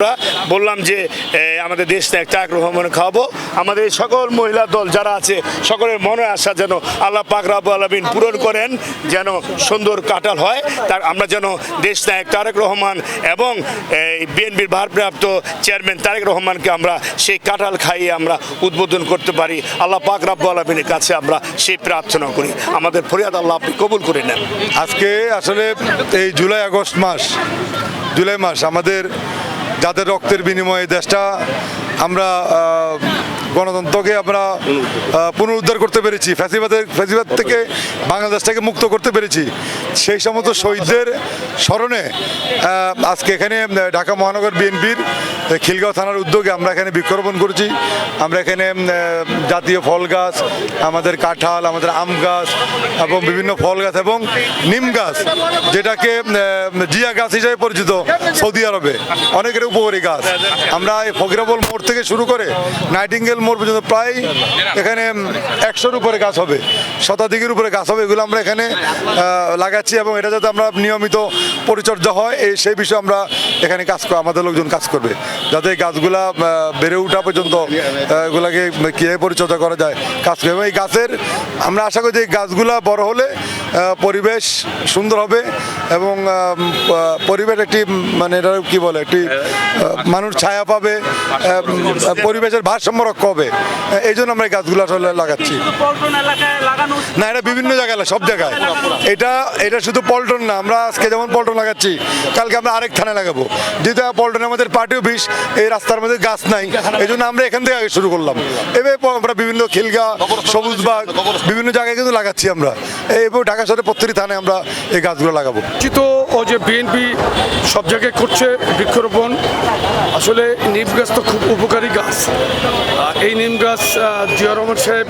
আমরা বললাম যে আমাদের দেশ ত্যাগ তাক রহমান খাওয়াবো। আমাদের সকল মহিলা দল যারা আছে, সকলের মনে আশা যেন আল্লাহ পাক রাবু আলমিন পূরণ করেন, যেন সুন্দর কাটাল হয়। তার, আমরা যেন দেশ নায়ক তারেক রহমান এবং এই বিএনপির ভারপ্রাপ্ত চেয়ারম্যান তারেক রহমানকে আমরা সেই কাঁঠাল খাইয়ে আমরা উদ্বোধন করতে পারি। আল্লাহ পাক রাব্বু আলমিনের কাছে আমরা সেই প্রার্থনা করি। আমাদের ফরিয়াদ আল্লাহ আপনি কবুল করে নেন। আজকে আসলে এই জুলাই আগস্ট মাস, জুলাই মাস আমাদের যাদের রক্তের বিনিময়ে দেশটা আমরা গণতন্ত্রকে আমরা পুনরুদ্ধার করতে পেরেছি, ফ্যাসিবাদের, ফ্যাসিবাদ থেকে বাংলাদেশটাকে মুক্ত করতে পেরেছি। সেই সমস্ত শহীদদের স্মরণে আজকে এখানে ঢাকা মহানগর বিএনপির খিলগাঁও থানার উদ্যোগে আমরা এখানে বৃক্ষরোপণ করেছি। আমরা এখানে জাতীয় ফল গাছ, আমাদের কাঁঠাল, আমাদের আম গাছ এবং বিভিন্ন ফল গাছ এবং নিম গাছ, যেটাকে জিয়া গাছ হিসেবে পরিচিত সৌদি আরবে। অনেকের উপকারী গাছ। আমরা এই ফকিরাবল মোড় থেকে শুরু করে নাইটিঙ্গেল মোড় পর্যন্ত প্রায় এখানে একশোর উপরে গাছ হবে, শতাধিকের উপরে গাছ হবে, এগুলো আমরা এখানে লাগাচ্ছি এবং এটা যাতে আমরা নিয়মিত পরিচর্যা হয়, এই সেই বিষয়ে আমরা এখানে কাজ কর, আমাদের লোকজন কাজ করবে। যাতে গাছগুলা বেড়ে ওঠা পর্যন্ত এগুলাকে কীভাবে পরিচর্যা করা যায়, কাজ করবে। এবং এই গাছের, আমরা আশা করি যে গাছগুলা বড় হলে পরিবেশ সুন্দর হবে এবং পরিবেশ একটি মানে এটা কি বলে, একটি মানুষ ছায়া পাবে পরিবেশের ভারসাম্য রক্ষা হবে। এই জন্য আমরা এই গাছগুলো আসলে লাগাচ্ছি। পল্টন এলাকায় লাগানো না এটা বিভিন্ন জায়গায় সব জায়গায়। এটা এটা শুধু পল্টন না আমরা আজকে যেমন পল্টন লাগাচ্ছি কালকে আমরা আরেক থানায় লাগাবো। যেহেতু পল্টনে আমাদের পার্টি অফিস এই রাস্তার মধ্যে গাছ নাই এই জন্য আমরা এখান থেকে আগে শুরু করলাম। এবার আমরা বিভিন্ন খিলগা সবুজবাগ বিভিন্ন জায়গায় কিন্তু লাগাচ্ছি আমরা। এবার ঢাকা শহরে প্রত্যেকটি থানায় আমরা এই গাছগুলো লাগাবো। চিত ও যে বিএনপি সব জায়গায় করছে বৃক্ষরোপণ আসলে নিম গাছ তো খুব উপকারী গাছ। এই নিম গাছ জিয়া রহমান সাহেব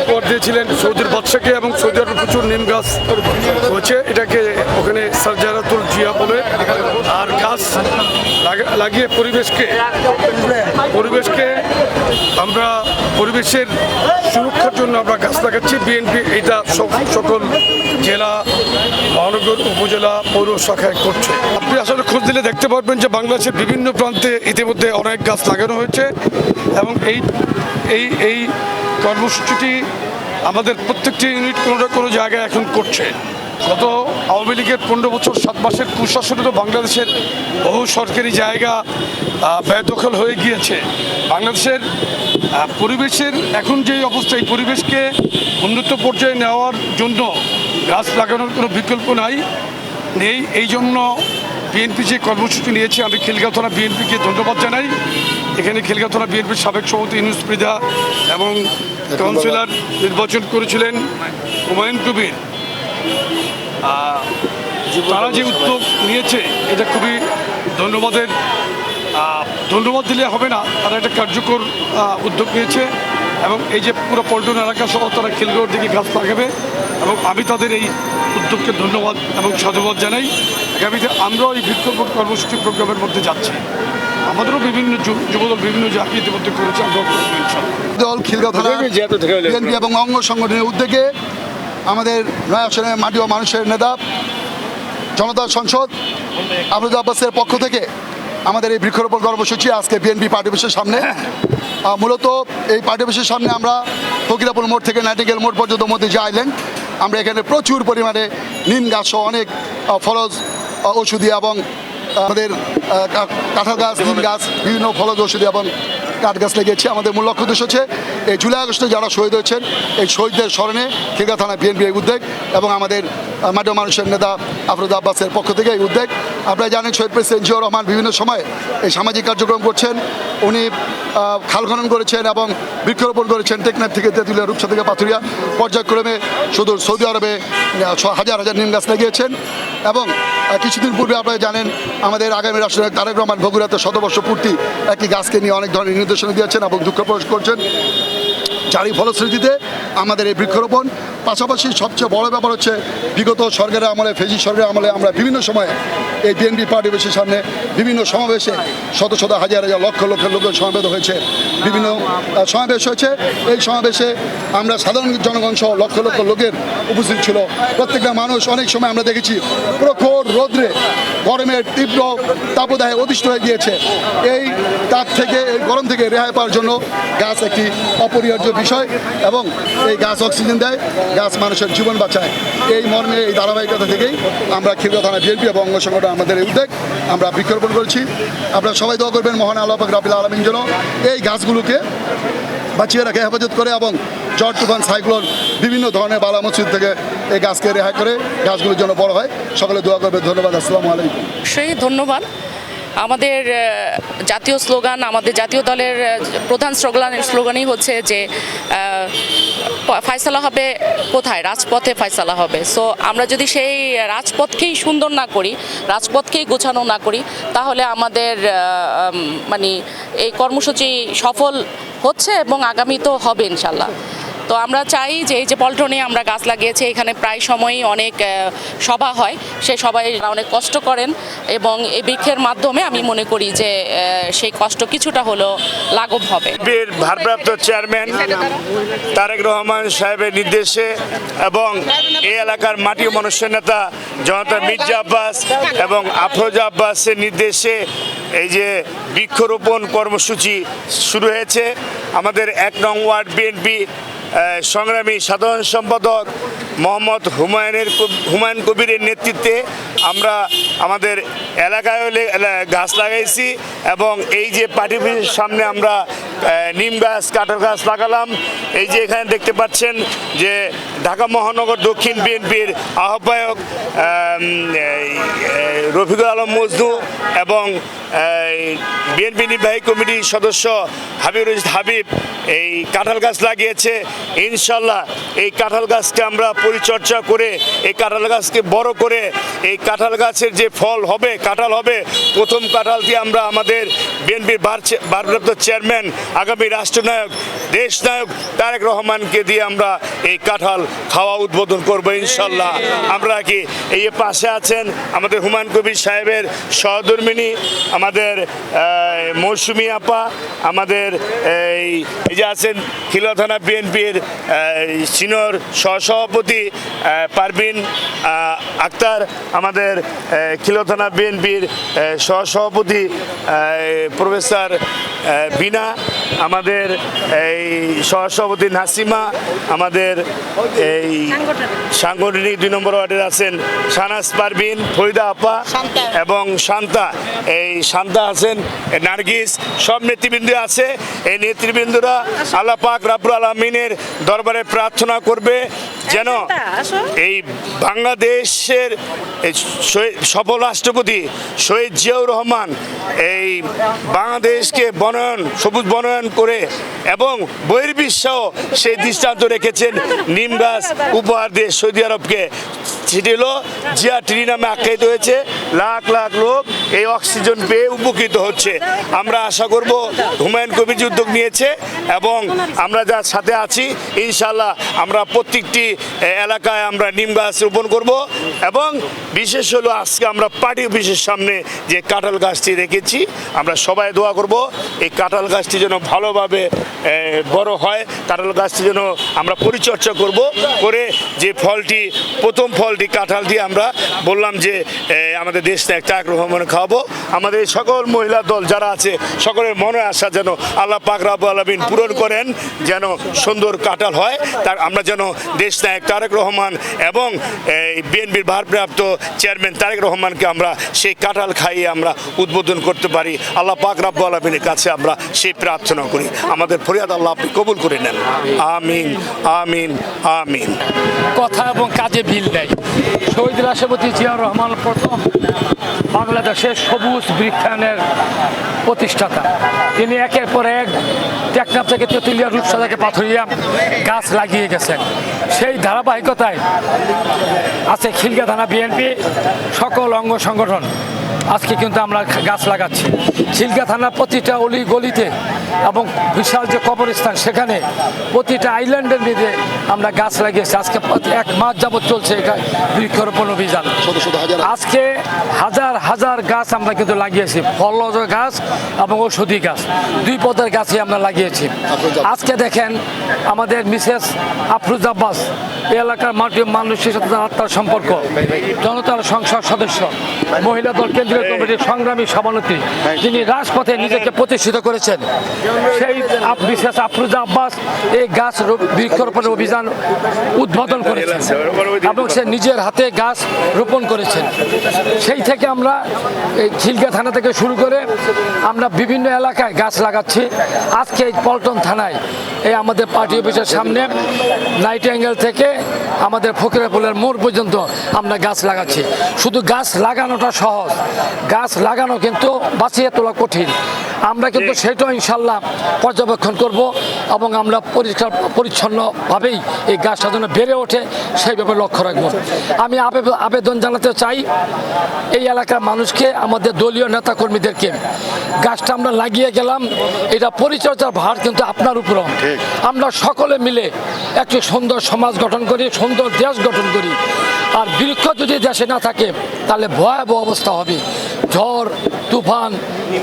উপহার দিয়েছিলেন সৌদির বাদশাকে এবং সৌদি আরবে প্রচুর নিম গাছ হয়েছে। এটাকে ওখানে সার্জারাতুল জিয়া বলে। আর গাছ লাগিয়ে পরিবেশকে পরিবেশকে আমরা পরিবেশের সুরক্ষার জন্য আমরা গাছ লাগাচ্ছি। বিএনপি এটা সক- সকল জেলা, মহানগর, উপজেলা, পৌর শাখায় করছে। আপনি আসলে খোঁজ দিলে দেখতে পারবেন যে বাংলাদেশের বিভিন্ন প্রান্তে ইতিমধ্যে অনেক গাছ লাগানো হয়েছে এবং এই এই এই কর্মসূচিটি আমাদের প্রত্যেকটি ইউনিট কোনো না কোনো জায়গায় এখন করছে। গত আওয়ামী লীগের পনেরো বছর সাত মাসের কুশাসনে তো বাংলাদেশের বহু সরকারি জায়গা ব্যয়দখল হয়ে গিয়েছে। বাংলাদেশের পরিবেশের এখন যে অবস্থা এই পরিবেশকে উন্নত পর্যায়ে নেওয়ার জন্য গাছ লাগানোর কোনো বিকল্প নাই। নেই এই জন্য বিএনপি যে কর্মসূচি নিয়েছে আমি খিলগাঁও থানা বিএনপিকে ধন্যবাদ জানাই। এখানে খিলগাঁও থানা বিএনপির সাবেক সভাপতি ইনুস মৃধা এবং কাউন্সিলর নির্বাচন করেছিলেন হুমায়ুন কবির। তারা যে উদ্যোগ নিয়েছে এটা খুবই ধন্যবাদের ধন্যবাদ দিলে হবে না। তারা একটা কার্যকর উদ্যোগ নিয়েছে এবং এই যে পুরো পল্টন এলাকা সহ তারা খিলগাঁওর দিকে গাছ লাগাবে এবং আমি তাদের এই উদ্যোগকে ধন্যবাদ এবং সাধুবাদ জানাই। আগামীতে আমরাও এই বৃক্ষরোপণ কর্মসূচি প্রোগ্রামের মধ্যে যাচ্ছি। আমাদেরও বিভিন্ন যুব- যুবদল বিভিন্ন জাতি ইতিমধ্যে করেছে আমরাও দল খিলগাঁও থানা এবং অঙ্গ সংগঠনের উদ্যোগে আমাদের নয় আসনের মাটি ও মানুষের নেতা, জনতা সংসদ আবরুদ আব্বাসের পক্ষ থেকে আমাদের এই বৃক্ষরোপণ কর্মসূচি আজকে বিএনপি পার্টি অফিসের সামনে। মূলত এই পার্টি অফিসের সামনে আমরা ফকিরাপুর মোড় থেকে নাইটিঙ্গেল মোড় পর্যন্ত মোদিজি আইল্যান্ড আমরা এখানে প্রচুর পরিমাণে নিম গাছ অনেক ফলজ ওষুধি এবং আমাদের কাঁঠাল গাছ, নিম গাছ, বিভিন্ন ফলজ ওষুধি এবং কাঠ গাছ লেগেছে। আমাদের মূল লক্ষ্য উদ্দেশ্য হচ্ছে, এই জুলাই আগস্টে যারা শহীদ হয়েছেন, এই শহীদদের স্মরণে খিলগা থানা এই উদ্যোগ এবং আমাদের ও মানুষের নেতা আফরোজ আব্বাসের পক্ষ থেকে এই উদ্যোগ আপনারা জানেন শহীদ প্রেসিডেন্ট জিয়াউর রহমান বিভিন্ন সময়ে এই সামাজিক কার্যক্রম করছেন। উনি খাল খনন করেছেন এবং বৃক্ষরোপণ করেছেন টেকনাফ থেকে তেঁতুলিয়া, রূপসা থেকে পাথুরিয়া। পর্যায়ক্রমে শুধু সৌদি আরবে হাজার হাজার নিম গাছ লাগিয়েছেন। এবং কিছুদিন পূর্বে আপনারা জানেন, আমাদের আগামী রাষ্ট্রনায়ক তারেক রহমান বগুড়াতে শতবর্ষ পূর্তি একটি গাছকে নিয়ে অনেক ধরনের নির্দেশনা দিয়েছেন এবং দুঃখ প্রকাশ করছেন। যারই ফলশ্রুতিতে আমাদের এই বৃক্ষরোপণ, পাশাপাশি সবচেয়ে বড় ব্যাপার হচ্ছে, বিগত সরকারের আমলে, ফেজি সরকারের আমলে আমরা বিভিন্ন সময়ে এই বিএনপি পার্টি অফিসের সামনে বিভিন্ন সমাবেশে শত শত হাজার হাজার লক্ষ লক্ষ লোক সমাবেত হয়েছে, বিভিন্ন সমাবেশ হয়েছে। এই সমাবেশে আমরা সাধারণ জনগণ সহ লক্ষ লক্ষ লোকের উপস্থিত ছিল। প্রত্যেকটা মানুষ অনেক সময় আমরা দেখেছি প্রখর রৌদ্রে গরমের তীব্র তাপদাহে অতিষ্ঠ হয়ে গিয়েছে। এই তাপ থেকে, এই গরম থেকে রেহাই পাওয়ার জন্য গাছ একটি অপরিহার্য বিষয় এবং এই গাছ অক্সিজেন দেয়, গাছ মানুষের জীবন বাঁচায়। এই মর্মে, এই ধারাবাহিকতা থেকেই আমরা খিলগা থানা বিএনপি এবং অঙ্গ সংগঠন আমাদের এই উদ্যোগ আমরা বৃক্ষরোপণ করেছি। আপনারা সবাই দোয়া করবেন মহান আল্লাহ পাক রাবিল আলমিন যেন এই গাছগুলোকে বাঁচিয়ে রাখে, হেফাজত করে এবং ঝড় তুফান, সাইক্লোন, বিভিন্ন ধরনের বালা মসজিদ থেকে এই গাছকে রেহাই করে গাছগুলোর জন্য বড় হয়। সকলে দোয়া করবে ধন্যবাদ, আসসালামু আলাইকুম। অবশ্যই ধন্যবাদ। আমাদের জাতীয় স্লোগান, আমাদের জাতীয় দলের প্রধান স্লোগান, স্লোগানই হচ্ছে যে ফয়সালা হবে কোথায়? রাজপথে ফয়সালা হবে। সো আমরা যদি সেই রাজপথকেই সুন্দর না করি, রাজপথকেই গোছানো না করি, তাহলে আমাদের মানে এই কর্মসূচি সফল হচ্ছে এবং আগামী তো হবে ইনশাল্লাহ। তো আমরা চাই যে এই যে পল্টনে আমরা গাছ লাগিয়েছি, এখানে প্রায় সময়ই অনেক সভা হয়। সেই সবাই অনেক কষ্ট করেন এবং এই বৃক্ষের মাধ্যমে আমি মনে করি যে সেই কষ্ট কিছুটা হলো লাঘব হবে। ভারপ্রাপ্ত চেয়ারম্যান তারেক রহমান সাহেবের নির্দেশে এবং এই এলাকার মাটি মনুষ্য নেতা জনতা মির্জা আব্বাস এবং আফরোজা আব্বাসের নির্দেশে এই যে বৃক্ষরোপণ কর্মসূচি শুরু হয়েছে। আমাদের এক নং ওয়ার্ড বিএনপি সংগ্রামী সাধারণ সম্পাদক মোহাম্মদ হুমায়ুনের হুমায়ুন কবিরের নেতৃত্বে আমরা আমাদের এলাকায় গাছ লাগাইছি এবং এই যে পার্টি সামনে আমরা নিম গাছ, কাঁঠাল গাছ লাগালাম। এই যে এখানে দেখতে পাচ্ছেন যে ঢাকা মহানগর দক্ষিণ বিএনপির আহ্বায়ক রফিকুল আলম মজনু এবং বিএনপি নির্বাহী কমিটির সদস্য হাবিব রশিদ হাবিব এই কাঁঠাল গাছ লাগিয়েছে। ইনশাল্লাহ এই কাঁঠাল গাছকে আমরা পরিচর্যা করে, এই কাঁঠাল গাছকে বড় করে, এই কাঁঠাল গাছের যে ফল হবে, কাঁঠাল হবে, প্রথম কাঁঠালটি আমরা আমাদের বিএনপির ভারপ্রাপ্ত চেয়ারম্যান, আগামী রাষ্ট্রনায়ক, দেশনায়ক তারেক রহমানকে দিয়ে আমরা এই কাঁঠাল খাওয়া উদ্বোধন করব ইনশাল্লাহ আমরা কি এই পাশে আছেন আমাদের হুমায়ুন কবির সাহেবের সহধর্মিনী, আমাদের মৌসুমী আপা, আমাদের, এই যে আছেন খিলা থানা বিএনপির সিনিয়র সহসভাপতি পারভিন আক্তার, আমাদের খিলো থানা বিএনপির সহসভাপতি প্রফেসর বিনা আমাদের এই সহসভাপতি নাসিমা আমাদের এই সাংগঠনিক দুই নম্বর ওয়ার্ডের আছেন শানাস পারবিন ফরিদা আপা এবং শান্তা। এই শান্তা আছেন নার্গিস সব নেতৃবৃন্দ আছে। এই নেতৃবৃন্দরা আল্লাহ পাক রাব্বুল আলমিনের দরবারে প্রার্থনা করবে। যেন এই বাংলাদেশের সফল রাষ্ট্রপতি শহীদ জিয়াউর রহমান এই বাংলাদেশকে বনয়ন সবুজ বনয়ন করে এবং বহির্বিশ্বেও সেই দৃষ্টান্ত রেখেছেন নিম গাছ উপহার দিয়ে সৌদি আরবকে। সেটি হলো জিয়া ট্রি নামে আখ্যায়িত হয়েছে। লাখ লাখ লোক এই অক্সিজেন পেয়ে উপকৃত হচ্ছে। আমরা আশা করব হুমায়ুন কবির উদ্যোগ নিয়েছে এবং আমরা যার সাথে আছি ইনশাল্লাহ আমরা প্রত্যেকটি এলাকায় আমরা নিম গাছ রোপণ করব এবং বিশেষ হলো আজকে আমরা পার্টি অফিসের সামনে যে কাঁঠাল গাছটি রেখেছি, আমরা সবাই দোয়া করব এই কাঁঠাল গাছটি যেন ভালোভাবে বড় হয়, কাঁঠাল গাছটি যেন আমরা পরিচর্যা করব করে যে ফলটি, প্রথম ফলটি কাঁঠালটি আমরা বললাম যে আমাদের দেশ তাক রহমান খাওয়াবো আমাদের সকল মহিলা দল যারা আছে, সকলের মনে আসা যেন আল্লাহ পাক রাবু আলমিন পূরণ করেন, যেন সুন্দর কাঁঠাল হয়। তার আমরা যেন দেশ নায়ক তারেক রহমান এবং এই বিএনপির ভারপ্রাপ্ত চেয়ারম্যান তারেক রহমানকে আমরা সেই কাঁঠাল খাইয়ে আমরা উদ্বোধন করতে পারি। আল্লাহ পাক রাব্বু আলমিনের কাছে আমরা সেই প্রার্থনা করি। আমাদের ফরিয়াদ আল্লাহ আপনি কবুল করে নেন। আমিন আমিন আমিন। কথা এবং কাজে বিল দেয় শহীদ রাষ্ট্রপতি জিয়াউর রহমান প্রথম বাংলাদেশের সবুজ বৃক্ষায়নের প্রতিষ্ঠাতা। তিনি একের পর এক টেকনাফ থেকে তেঁতুলিয়া রূপসা থেকে পাথরিয়া গাছ লাগিয়ে গেছেন। সেই ধারাবাহিকতায় আছে খিলগা থানা বিএনপি সকল অঙ্গ সংগঠন। আজকে কিন্তু আমরা গাছ লাগাচ্ছি। খিলগা থানার প্রতিটা অলি গলিতে এবং বিশাল যে কবরস্থান সেখানে প্রতিটা আইল্যান্ডের মধ্যে আমরা গাছ লাগিয়েছি। আজকে এক মাস যাবত চলছে এটা বৃক্ষরোপণ অভিযান। আজকে হাজার হাজার গাছ আমরা কিন্তু লাগিয়েছি। ফলজ গাছ এবং ঔষধি গাছ। দুই পদের গাছই আমরা লাগিয়েছি। আজকে দেখেন আমাদের মিসেস আফরুজ আব্বাস এই এলাকার মাটি মানুষের সাথে তার আত্মার সম্পর্ক। জনতার সংসদ সদস্য মহিলা দল কেন্দ্রীয় কমিটির সংগ্রামী সভানেত্রী। যিনি রাজপথে নিজেকে প্রতিষ্ঠিত করেছেন। সেই মিসেস আফরুজা আব্বাস এই গাছ রো- বৃক্ষরোপণ অভিযান উদ্বোধন করেছেন এবং সে নিজের হাতে গাছ রোপণ করেছেন। সেই থেকে আমরা এই খিলগা থানা থেকে শুরু করে আমরা বিভিন্ন এলাকায় গাছ লাগাচ্ছি। আজকে এই পল্টন থানায় এই আমাদের পার্টি অফিসের সামনে নাইট অ্যাঙ্গেল থেকে আমাদের ফকিরাপুলের মোড় পর্যন্ত আমরা গাছ লাগাচ্ছি। শুধু গাছ লাগানোটা সহজ গাছ লাগানো কিন্তু বাঁচিয়ে তোলা কঠিন। আমরা কিন্তু সেটাও ইনশাল্লাহ পর্যবেক্ষণ করব এবং আমরা পরিষ্কার পরিচ্ছন্নভাবেই এই গাছটা যেন বেড়ে ওঠে সেই ব্যাপারে লক্ষ্য রাখব। আমি আবে- আবেদন জানাতে চাই এই এলাকার মানুষকে আমাদের দলীয় নেতাকর্মীদেরকে গাছটা আমরা লাগিয়ে গেলাম এটা পরিচর্যার ভার কিন্তু আপনার উপরও। আমরা সকলে মিলে একটি সুন্দর সমাজ গঠন করি সুন্দর দেশ গঠন করি। আর বৃক্ষ যদি দেশে না থাকে তাহলে ভয়াবহ অবস্থা হবে। ঝড় তুফান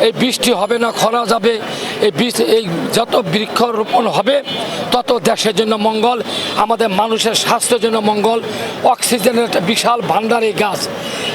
এই বৃষ্টি হবে না খরা যাবে। এই বীজ- এই যত বৃক্ষরোপণ হবে, তত দেশের জন্য মঙ্গল, আমাদের মানুষের স্বাস্থ্যের জন্য মঙ্গল, অক্সিজেনের একটা বিশাল ভান্ডার এই গাছ।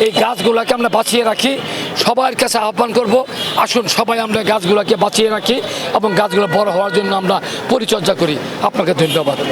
এই গাছগুলোকে আমরা বাঁচিয়ে রাখি। সবার কাছে আহ্বান করব, আসুন সবাই আমরা গাছগুলোকে বাঁচিয়ে রাখি এবং গাছগুলো বড় হওয়ার জন্য আমরা পরিচর্যা করি। আপনাকে ধন্যবাদ।